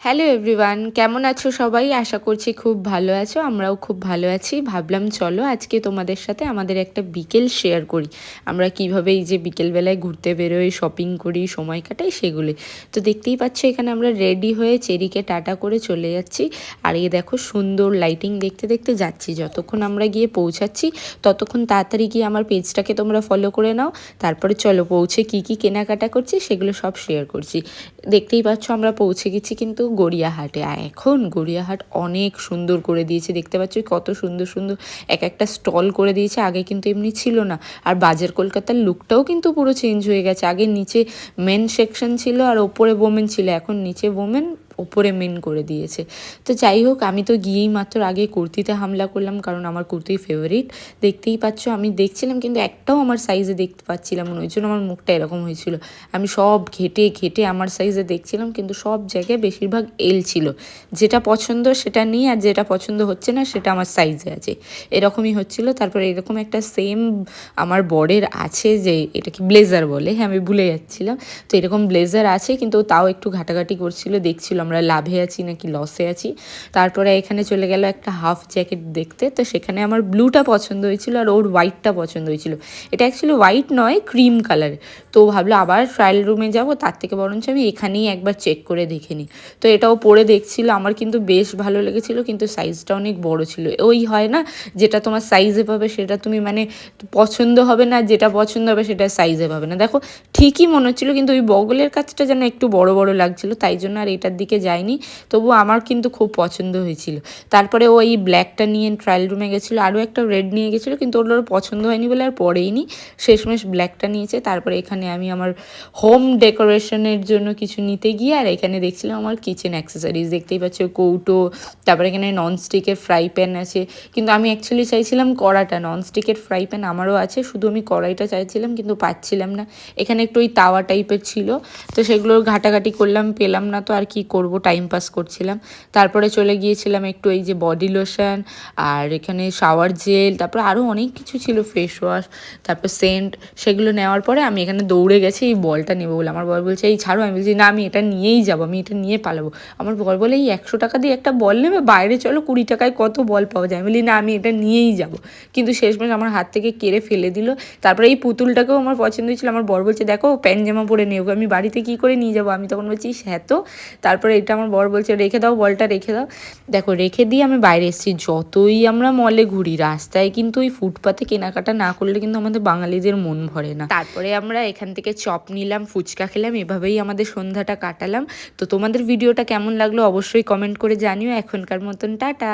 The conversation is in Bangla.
হ্যালো এভরিওয়ান কেমন আছো সবাই? আশা করছি খুব ভালো আছো। আমরাও খুব ভালো আছি। ভাবলাম, চলো আজকে তোমাদের সাথে আমাদের একটা বিকেল শেয়ার করি। আমরা কীভাবে এই যে বিকেলবেলায় ঘুরতে বেরোই শপিং করি, সময় কাটাই সেগুলি তো দেখতেই পাচ্ছ, এখানে আমরা রেডি হয়ে চেরিকে টাটা করে চলে যাচ্ছি। আর এই দেখো, সুন্দর লাইটিং দেখতে দেখতে যাচ্ছি। যতক্ষণ আমরা গিয়ে পৌঁছাচ্ছি, ততক্ষণ তাড়াতাড়ি গিয়ে আমার পেজটাকে তোমরা ফলো করে নাও। তারপরে চলো, পৌঁছে কি কি কেনাকাটা করছি, সেগুলো সব শেয়ার করছি। দেখতেই পাচ্ছ, আমরা পৌঁছে গেছি কিন্তু গড়িয়াহাটে। আর এখন গড়িয়াহাট অনেক সুন্দর করে দিয়েছে। দেখতে পাচ্ছ কত সুন্দর সুন্দর এক একটা স্টল করে দিয়েছে। আগে কিন্তু এমনি ছিল না। আর বাজার কলকাতার লুকটাও কিন্তু পুরো চেঞ্জ হয়ে গেছে। আগে নিচে মেন সেকশন ছিল আর ওপরে বোমেন ছিল। এখন নিচে ওমেন ওপরে মেন করে দিয়েছে। তো যাই হোক আমি তো গিয়েই মাত্র আগে কুর্তিতে হামলা করলাম, কারণ আমার কুর্তি ফেভারিট দেখতেই পাচ্ছ, আমি দেখছিলাম, কিন্তু একটাও আমার সাইজে দেখতে পাচ্ছিলাম না, ওই জন্য আমার মুখটা এরকম হয়েছিল। আমি সব ঘেটে ঘেটে আমার সাইজে দেখছিলাম, কিন্তু সব জায়গায় বেশিরভাগ এল ছিল। যেটা পছন্দ সেটা নিই, আর যেটা পছন্দ হচ্ছে না সেটা আমার সাইজে আছে। এরকমই হচ্ছিল। তারপরে এরকম একটা সেম আমার বরের আছে যে এটা কি ব্লেজার বলে হ্যাঁ আমি ভুলে যাচ্ছিলাম। তো এরকম ব্লেজার আছে, কিন্তু তাও একটু ঘাটাঘাটি করছিল দেখছিল আমরা লাভে আছি নাকি লসে আছি। তারপরে এখানে চলে গেল একটা হাফ জ্যাকেট দেখতে। তো সেখানে আমার ব্লুটা পছন্দ হয়েছিল আর ওর হোয়াইটটা পছন্দ হয়েছিল। এটা অ্যাকচুয়ালি হোয়াইট নয় ক্রিম কালার তো ভাবলো আবার ট্রায়াল রুমে যাব, তার থেকে বরঞ্চ আমি এখানেই একবার চেক করে দেখে নিই। তো এটাও পরে দেখছিল, আমার কিন্তু বেশ ভালো লেগেছিল, কিন্তু সাইজটা অনেক বড় ছিল। ওই হয় না, যেটা তোমার সাইজে পাবে সেটা তুমি মানে পছন্দ হবে না, যেটা পছন্দ হবে সেটা সাইজে পাবে না। দেখো, ঠিকই মনে হচ্ছিল, কিন্তু ওই বগলের কাছটা যেন একটু বড় বড় লাগছিল, তাই জন্য আর এটার দিকে যায়নি, তবু আমার কিন্তু খুব পছন্দ হয়েছিল। তারপরে ওই ব্ল্যাকটা নিয়ে ট্রায়াল রুমে গেছিল, আরও একটা রেড নিয়ে গেছিল, কিন্তু ওর পছন্দ হয়নি বলে আর পরেইনি শেষমেশ ব্ল্যাকটা নিয়েছে, তারপরে এখানে আমি আমার হোম ডেকোরেশনের জন্য কিছু নিতে গিয়ে আর এখানে দেখছিলাম আমার কিচেন অ্যাক্সেসরিজ দেখতেই পাচ্ছ কৌটো, তারপরে এখানে ননস্টিকের ফ্রাই প্যান আছে। কিন্তু আমি অ্যাকচুয়ালি চাইছিলাম কড়াটা ননস্টিকের ফ্রাই প্যান আমারও আছে, শুধু আমি কড়াইটা চাইছিলাম কিন্তু পাচ্ছিলাম না। এখানে একটু ওই তাওয়া টাইপের ছিল, তো সেগুলো ঘাটাঘাটি করলাম, পেলাম না তো আর কি করব টাইম পাস করছিলাম। তারপরে চলে গিয়েছিলাম একটু এই যে বডি লোশন আর এখানে শাওয়ার জেল তারপর আরও অনেক কিছু ছিল ফেস ওয়াশ তারপর সেন্ট সেগুলো নেওয়ার পরে আমি এখানে দৌড়ে গেছি, এই বলটা নেব বলে। আমার বর বলছে, এই ছাড়ো। আমি বলছি, না, আমি এটা নিয়েই যাব, আমি এটা নিয়ে পালাবো। আমার বর বলে, এই একশো টাকা দিয়ে একটা বল নেবে, বাইরে চলো, কুড়ি টাকায় কত বল পাওয়া যায়? আমি বলি, না, আমি এটা নিয়েই যাব। কিন্তু শেষমেশ আমার হাত থেকে কেড়ে ফেলে দিল। তারপরে এই পুতুলটাকেও আমার পছন্দ হয়েছিল। আমার বর বলছে, দেখো, প্যান্ট জামা পরে নেব আমি বাড়িতে কী করে নিয়ে যাব? আমি তখন বলছি হ্যাঁ তো। তারপরে এটা আমার বর বলছে, রেখে দাও, বলটা রেখে দাও। দেখো, রেখে দিয়ে আমি বাইরে এসেছি। যতই আমরা মলে ঘুরি, রাস্তায় কিন্তু ওই ফুটপাতে কেনাকাটা না করলে কিন্তু আমাদের বাঙালিদের মন ভরে না। তারপরে আমরা এখান থেকে চপ নিলাম, ফুচকা খেলাম, এভাবেই আমাদের সন্ধ্যাটা কাটালাম। তো তোমাদের ভিডিওটা কেমন লাগল অবশ্যই কমেন্ট করে জানিও। এখনকার মতন টাটা!